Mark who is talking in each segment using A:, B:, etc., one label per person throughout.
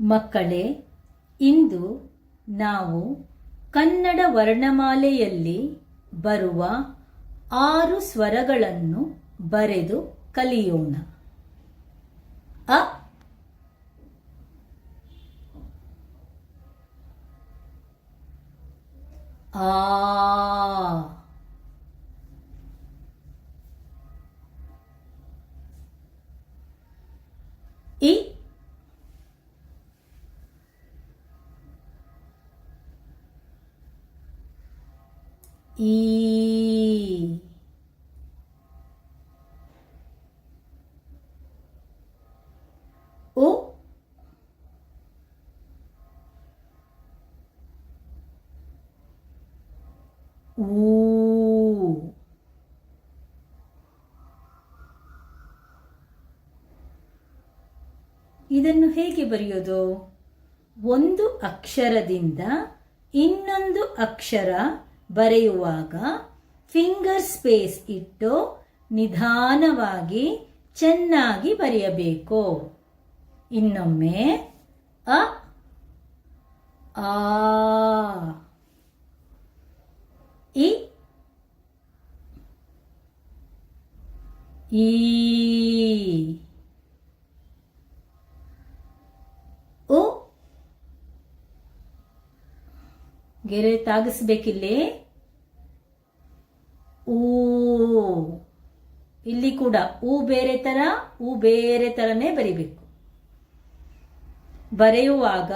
A: ಮಕ್ಕಳೇ ಇಂದು ನಾವು ಕನ್ನಡ ವರ್ಣಮಾಲೆಯಲ್ಲಿ ಬರುವ ಆರು ಸ್ವರಗಳನ್ನು ಬರೆದು ಕಲಿಯೋಣ. ಅ ಆ ಈ o u ಇದನ್ನು ಹೇಗೆ ಬರೆಯೋದು? ಒಂದು ಅಕ್ಷರದಿಂದ ಇನ್ನೊಂದು ಅಕ್ಷರ ಬರೆಯುವಾಗ ಫಿಂಗರ್ ಸ್ಪೇಸ್ ಇಟ್ಟು ನಿಧಾನವಾಗಿ ಚೆನ್ನಾಗಿ ಬರೆಯಬೇಕು. ಇನ್ನೊಮ್ಮೆ ಅ ಆ ಇ ಈ ಉ ಗೆರೆ ತಾಗಿಸ್ಬೇಕಿಲ್ಲಿ? ಊ. ಇಲ್ಲಿ ಕೂಡ ಊ ಬೇರೆ ತರ, ಊ ಬೇರೆ ತರನೇ ಬರಿಬೇಕು. ಬರೆಯುವಾಗ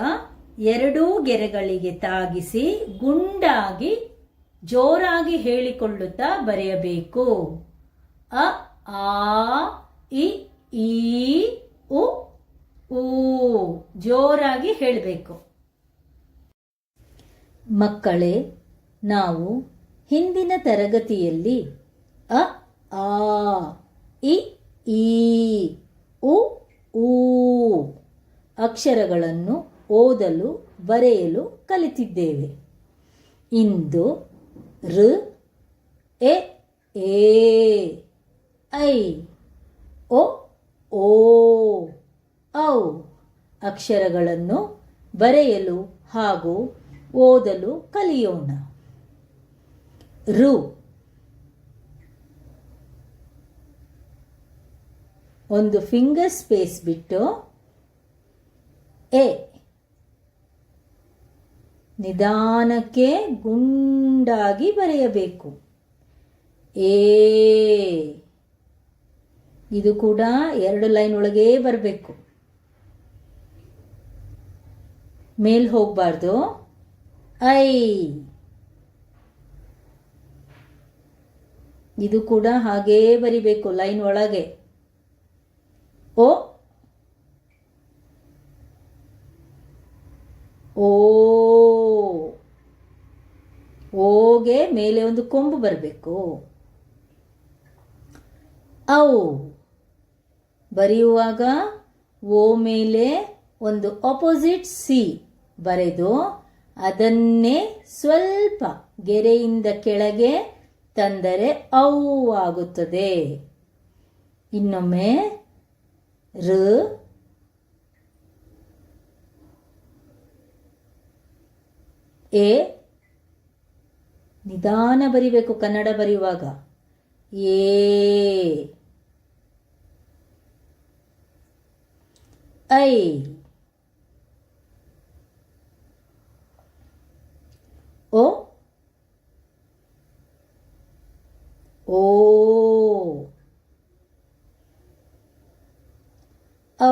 A: ಎರಡೂ ಗೆರೆಗಳಿಗೆ ತಾಗಿಸಿ ಗುಂಡಾಗಿ, ಜೋರಾಗಿ ಹೇಳಿಕೊಳ್ಳುತ್ತಾ ಬರೆಯಬೇಕು. ಅ, ಆ, ಇ, ಈ, ಉ ಜೋರಾಗಿ ಹೇಳಬೇಕು. ಮಕ್ಕಳೇ, ನಾವು ಹಿಂದಿನ ತರಗತಿಯಲ್ಲಿ ಅ, ಆ, ಇ, ಈ, ಉ, ಊ ಅಕ್ಷರಗಳನ್ನು ಓದಲು, ಬರೆಯಲು ಕಲಿತಿದ್ದೇವೆ. ಇಂದು ಋ ಎ ಏ ಐ, ಒ, ಓ, ಔ ಅಕ್ಷರಗಳನ್ನು ಬರೆಯಲು ಹಾಗೂ ಓದಲು ಕಲಿಯೋಣ. ರು. ಒಂದು ಫಿಂಗರ್ ಸ್ಪೇಸ್ ಬಿಟ್ಟು ಎ. ನಿಧಾನಕ್ಕೆ ಗುಂಡಾಗಿ ಬರೆಯಬೇಕು. ಏ ಇದು ಕೂಡ ಎರಡು ಲೈನ್ ಒಳಗೇ ಬರಬೇಕು. ಮೇಲ್ ಹೋಗಬಾರ್ದು. ಐ. ಇದು ಕೂಡ ಹಾಗೇ ಬರಿಬೇಕು ಲೈನ್ ಒಳಗೆ. ಓ. ಓಗೆ ಮೇಲೆ ಒಂದು ಕೊಂಬು ಬರಬೇಕು. ಔ ಬರೆಯುವಾಗ ಓ ಮೇಲೆ ಒಂದು ಆಪೋಸಿಟ್ ಸಿ ಬರೆದು ಅದನ್ನೇ ಸ್ವಲ್ಪ ಗೆರೆಯಿಂದ ಕೆಳಗೆ ತಂದರೆ ಔ ಆಗುತ್ತದೆ. ಇನ್ನೊಮ್ಮೆ ರ, ಎ, ನಿಧಾನ ಬರಿಬೇಕು ಕನ್ನಡ ಬರೆಯುವಾಗ. ಏ ಐ ಓ ಓ ಔ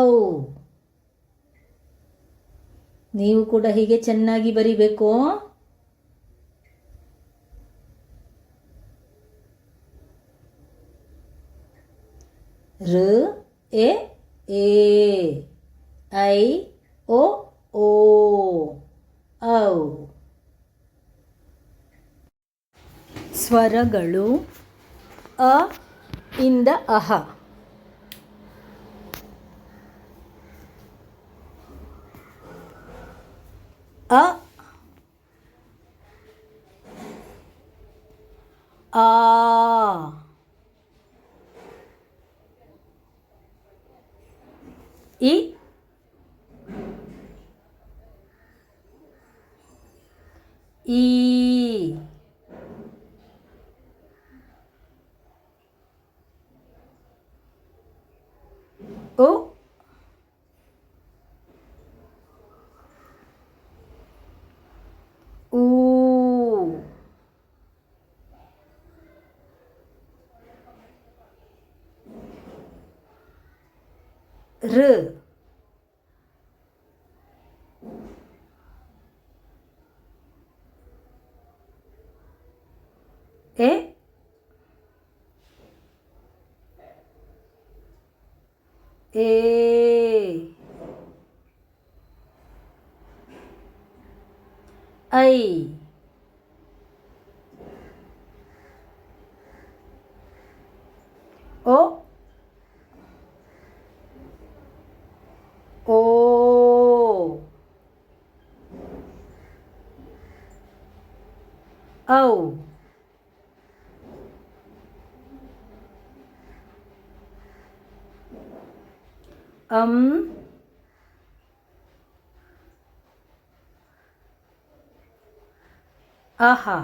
A: ನೀವು ಕೂಡ ಹೀಗೆ ಚೆನ್ನಾಗಿ ಬರಿಬೇಕು? ಋ ಎ ಎ, ಐ, ಓ ಓ, ಔ. ಸ್ವರಗಳು ಅ, ಇಂದ ಅಹ. 啊，哦，咦？一，哦。ಋ ಎ ಎ ಐ ಓ ಓ ಔ ಅಂ ಆಹಾ